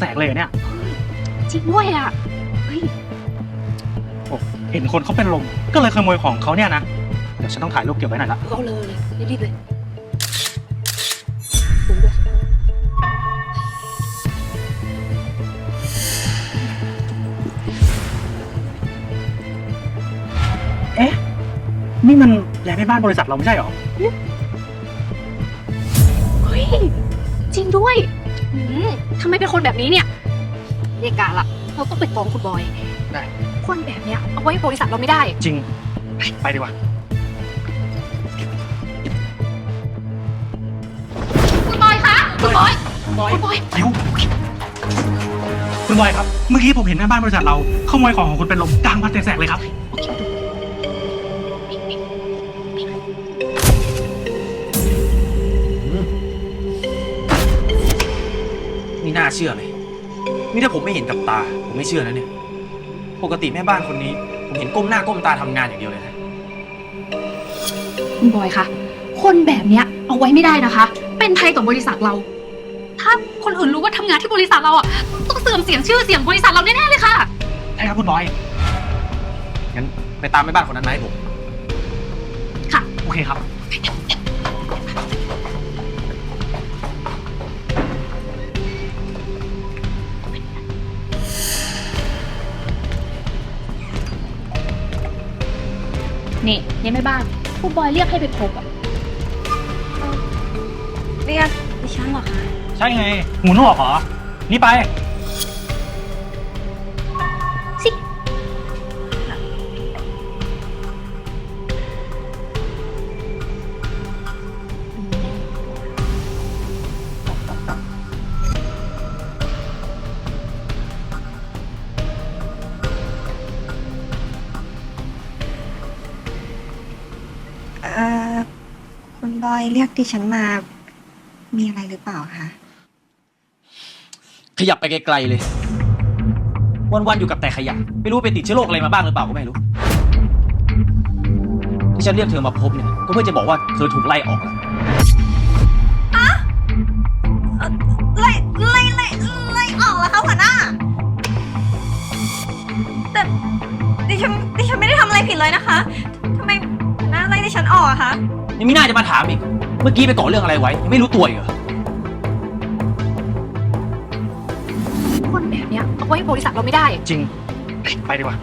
แสกเลยเหรอเนี่ย จริงด้วยอะเฮ้ยโอ้เห็นคนเขาเป็นลม ก็เลยขโมยของเขาเนี่ยนะ เดี๋ยวฉันต้องถ่ายรูปเก็บไว้หน่อยละ เอาเลยรีบๆเลยดูด้วยนี่มันย้ายไปบ้านบริษัทเราไม่ใช่เหรอ เฮ้ยจริงด้วยอืม ทำไมเป็นคนแบบนี้เนี่ยเรียกการละเราต้องไปฟ้องคุณบอย ได้ คนแบบเนี้ยเอาไว้บริษัทเราไม่ได้ จริงไปไปดีกว่า คุณบอยคะ คุณบอย บอยคุณบอย เดี๋ยวคุณบอยครับ เมื่อกี้ผมเห็นแม่บ้านบริษัทเราขโมยของของคุณเป็นลมกลางวันแสกๆเลยครับ นี่น่าเชื่อเลย นี่ถ้าผมไม่เห็นกับตา ผมไม่เชื่อนะเนี่ย ปกติแม่บ้านคนนี้ ผมเห็นก้มหน้าก้มตาทำงานอย่างเดียวเลยนะ คุณบอยคะคนแบบเนี้ยเอาไว้ไม่ได้นะคะ เป็นภัยต่อบริษัทเรา ถ้าคนอื่นรู้ว่าทำงานที่บริษัทเราอะต้องเสื่อมเสียงชื่อเสียงบริษัทเราแน่ๆเลยค่ะ ใช่ครับคุณบอย งั้นไปตามแม่บ้านคนนั้นมาให้ผมโอเคครับ ยังไม่บ้านคุณบอยเรียกให้ไปพบอะเรียกดิฉันเหรอคะ ใช่ไงหูหนวกเหรอ นี่ไป อยเรียกดิฉันมา มีอะไรหรือเปล่าคะ ขยับไปไกลๆเลย วันๆอยู่กับแต่ขยะ ไม่รู้ไปติดเชื้อโรคอะไรมาบ้างหรือเปล่าก็ไม่รู้ ที่ฉันเรียกเธอมาพบเนี่ย ก็เพื่อจะบอกว่าเธอถูกไล่ออกแล้วไล่ไล่ไล่ไล่ออกแล้วคะหัวหน้า แต่ดิฉันดิฉันไม่ได้ทำอะไรผิดเลยนะคะ ฉันออกอะคะยังไม่น่าจะมาถามอีก เมื่อกี้ไปก่อเรื่องอะไรไว้ ยังไม่รู้ตัวอีกเหรอ คนแบบเนี้ยเอาไว้บริษัทเราไม่ได้ จริง ไปดีกว่า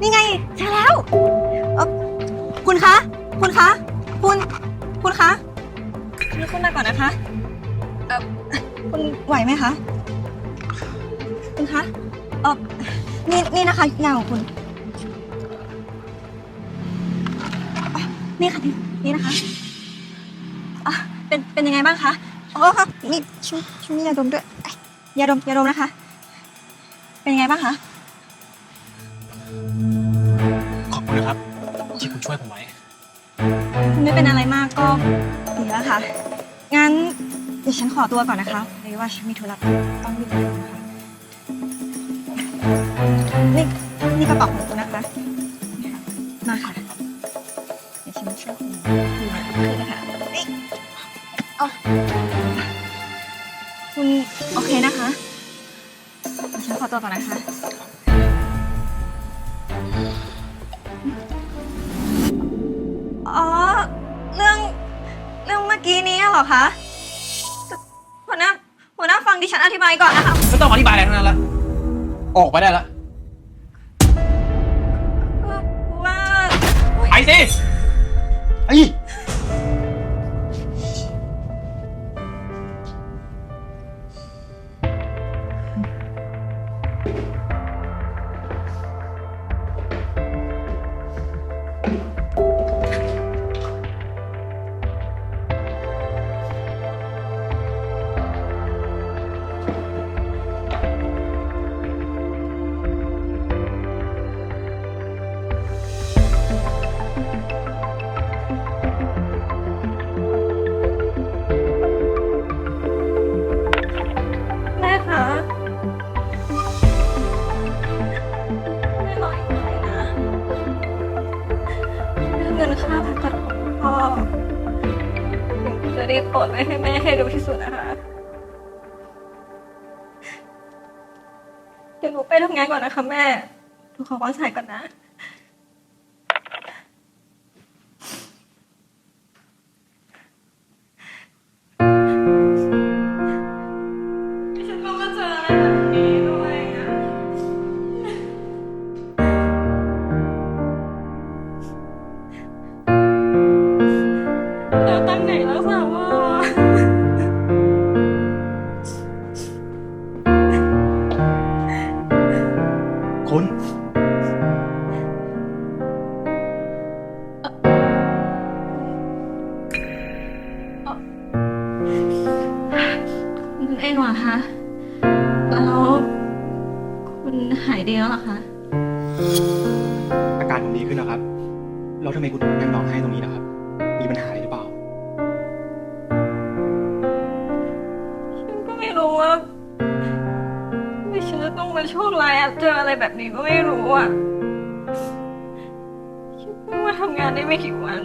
นี่ไงใช่แล้วเอ่อคุณคะ คุณคะ คุณ คุณคะลุกขึ้นมาก่อนนะคะเออคุณไหวไหมคะ คุณคะเออ นี่นี่นะคะยาของคุณอะนี่ค่ะนี่นี่นะคะอะเป็นเป็นยังไงบ้างคะอ๋อค่ะนี่ช่วยช่วยยาดมด้วยเอ้ยยาดมยาดมนะคะ เป็นยังไงบ้างคะขอบคุณนะครับ ที่คุณช่วยผมไว้ คุณไม่เป็นอะไรมากก็ดีแล้วค่ะงั้นเดี๋ยวฉันขอตัวก่อนนะคะเพราะว่าฉันมีธุระต้องรีบไปนะคะ นี่นี่กระเป๋าของคุณนะคะมาค่ะเดี๋ยวฉันช่วยคุณดูหน่อยคือนะคะนี่เอาคุณโอเคนะคะเดี๋ยวฉันขอตัวก่อนนะคะอ๋อเรื่องเรื่องเมื่อกี้นี้เหรอคะหัวหน้าหัวหน้าฟังดิฉันอธิบายก่อนนะคะ ไม่ต้องอธิบายอะไรทั้งนั้นละ ออกไปได้ละ ไป รีบปลดไว้ให้แม่ให้เร็วที่สุดนะคะ เดี๋ยวหนูไปทำงานก่อนนะคะแม่ หนูขอวางสายก่อนนะ ค้น ต้องมาโชคร้ายอะเจออะไรแบบนี้ก็ไม่รู้อะฉันเพิ่าทำงานได้ไม่กี่วัน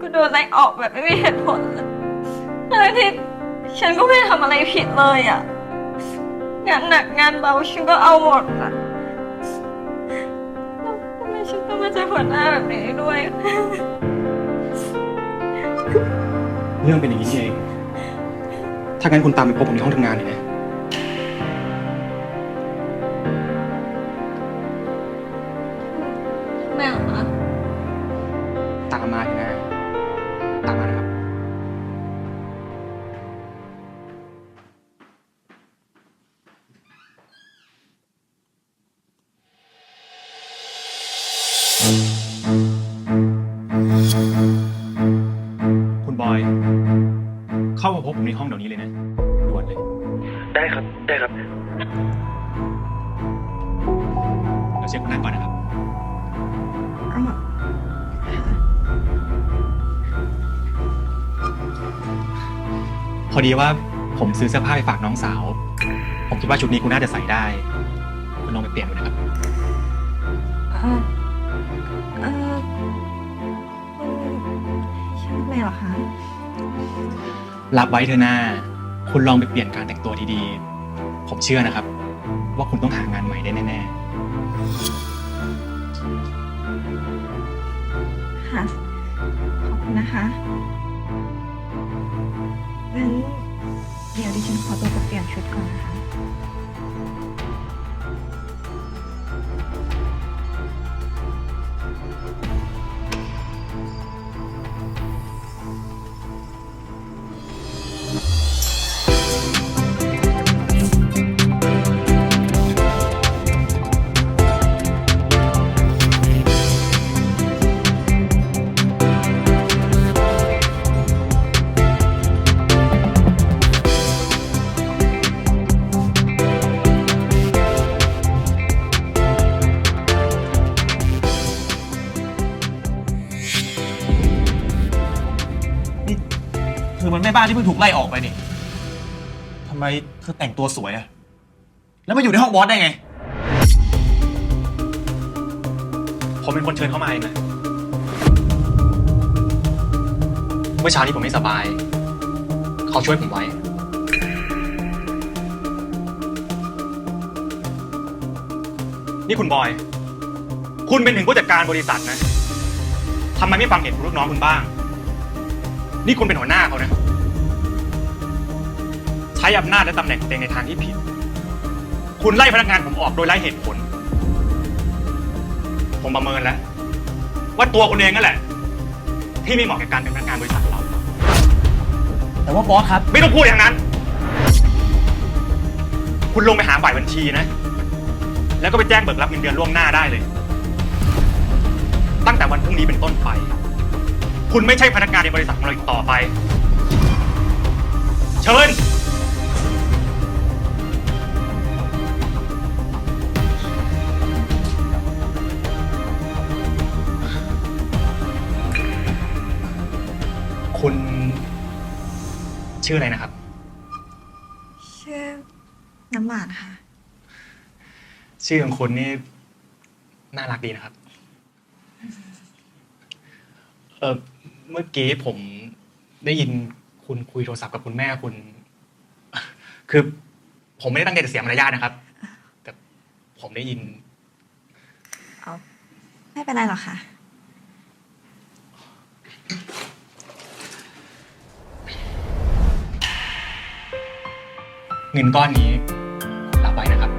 ก็โดนไล่ออกแบบไม่มีเหตุผลเลยทั้งที่ฉันก็ไม่ทำอะไรผิดเลยอะงานหนักงานเบาฉันก็เอาหมดอะทำไมฉันต้องมาเจอหัวหน้าแบบนี้ด้วย เรื่องเป็นอย่างนี้นี่เอง ถ้างั้นคุณตามไปพบผมที่ห้องทำงานเลยนะ เดี๋ยวเช็คคุณนั่งก่อนนะครับ พอดีว่าผมซื้อเสื้อผ้าไปฝากน้องสาว ผมคิดว่าชุดนี้คุณน่าจะใส่ได้ คุณลองไปเปลี่ยนดูนะครับ เออเออคุณชื่อแม่เหรอคะรับไว้เถอะหน้า คุณลองไปเปลี่ยนการแต่งตัวดีๆ ผมเชื่อนะครับ ว่าคุณต้องหางานใหม่ได้แน่ ค่ะ ขอบคุณนะคะงั้นเดี๋ยวดิฉันขอตัวไปเปลี่ยนชุดก่อนนะคะ บ้านที่เพิ่งถูกไล่ออกไปนี่ทำไมเธอแต่งตัวสวยอะแล้วมาอยู่ในห้องบอสได้ไง ผมเป็นคนเชิญเข้ามาเองนะ เมื่อเช้านี้ผมไม่สบาย เขาช่วยผมไว้ นี่คุณบอย คุณเป็นถึงผู้จัดการบริษัทนะ ทำไมไม่ฟังเหตุผลลูกน้องคุณบ้าง นี่คุณเป็นหัวหน้าเขานะ ใช้อำนาจและตำแหน่งของตัวเองในทางที่ผิด คุณไล่พนักงานผมออกโดยไร้เหตุผล ผมประเมินแล้ว ว่าตัวคุณเองนั่นแหละ ที่ไม่เหมาะกับการเป็นพนักงานบริษัทเรา แต่ว่าบอสครับ ไม่ต้องพูดอย่างนั้น คุณลงไปหาฝ่ายบัญชีนะ แล้วก็ไปแจ้งเบิกรับเงินเดือนล่วงหน้าได้เลย ตั้งแต่วันพรุ่งนี้เป็นต้นไป คุณไม่ใช่พนักงานในบริษัทของเราอีกต่อไป เชิญ ชื่ออะไรนะครับ ชื่อน้ำหวานค่ะ ชื่อของคุณนี่น่ารักดีนะครับ เออเมื่อกี้ผมได้ยินคุณคุยโทรศัพท์กับคุณแม่คุณ คือผมไม่ได้ตั้งใจจะเสียมารยาทนะครับ แต่ผมได้ยินไม่เป็นไรหรอกค่ะ นก้อนนี้รับไว้นะครับ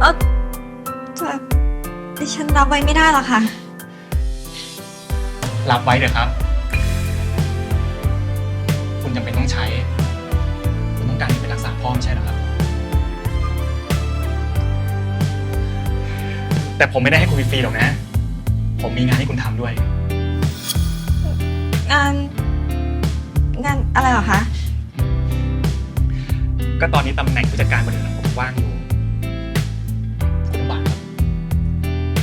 เออแต่ดิฉันรับไว้ไม่ได้หรอกค่ะ รับไว้เถอะครับ คุณจำเป็นต้องใช้ คุณต้องการเงินไปรักษาพ่อไม่ใช่เหรอครับ แต่ผมไม่ได้ให้คุณฟรีๆหรอกนะ ผมมีงานให้คุณทำด้วย งาน งานอะไรเหรอคะ ก็ตอนนี้ตำแหน่งผู้จัดการบริษัทผมว่างอยู่คุณบัตรครับ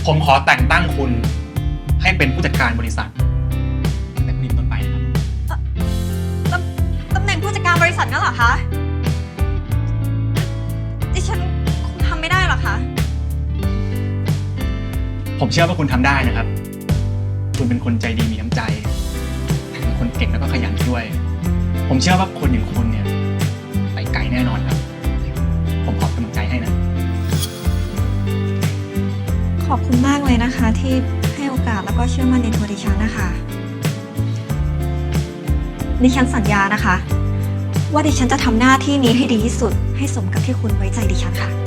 ผมขอแต่งตั้งคุณให้เป็นผู้จัดการบริษัทตั้งแต่พรุ่งนี้เป็นต้นไปนะครับ ตำตำแหน่งผู้จัดการบริษัทนั่นเหรอคะ ดิฉันคงทำไม่ได้หรอกคะ ผมเชื่อว่าคุณทำได้นะครับ คุณเป็นคนใจดีมีน้ำใจเป็นคนเก่งแล้วก็ขยันด้วย ผมเชื่อว่าคนอย่างคุณ อบคุณมากเลยนะคะที่ให้โอกาสแล้วก็เชื่อมั่นในตัวดิฉันนะคะ ดิฉันสัญญานะคะ ว่าดิฉันจะทำหน้าที่นี้ให้ดีที่สุด ให้สมกับที่คุณไว้ใจดิฉันค่ะ